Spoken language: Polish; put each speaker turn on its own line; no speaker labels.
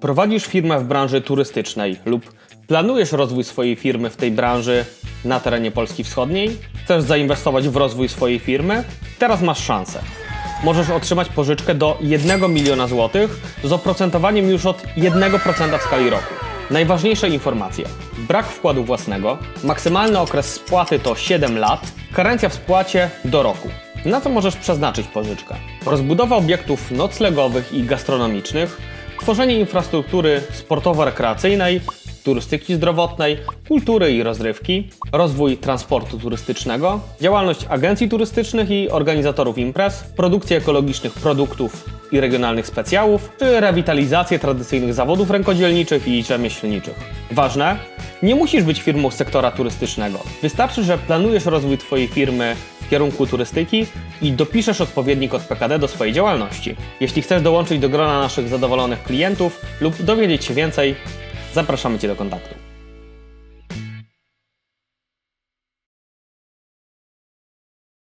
Prowadzisz firmę w branży turystycznej lub planujesz rozwój swojej firmy w tej branży na terenie Polski Wschodniej? Chcesz zainwestować w rozwój swojej firmy? Teraz masz szansę. Możesz otrzymać pożyczkę do 1 miliona złotych z oprocentowaniem już od 1% w skali roku. Najważniejsze informacje. Brak wkładu własnego, maksymalny okres spłaty to 7 lat, karencja w spłacie do roku. Na co możesz przeznaczyć pożyczkę? Rozbudowa obiektów noclegowych i gastronomicznych, tworzenie infrastruktury sportowo-rekreacyjnej, turystyki zdrowotnej, kultury i rozrywki, rozwój transportu turystycznego, działalność agencji turystycznych i organizatorów imprez, produkcja ekologicznych produktów i regionalnych specjałów, czy rewitalizację tradycyjnych zawodów rękodzielniczych i rzemieślniczych. Ważne, nie musisz być firmą sektora turystycznego. Wystarczy, że planujesz rozwój Twojej firmy kierunku turystyki i dopiszesz odpowiedni kod PKD do swojej działalności. Jeśli chcesz dołączyć do grona naszych zadowolonych klientów lub dowiedzieć się więcej, zapraszamy Cię do kontaktu.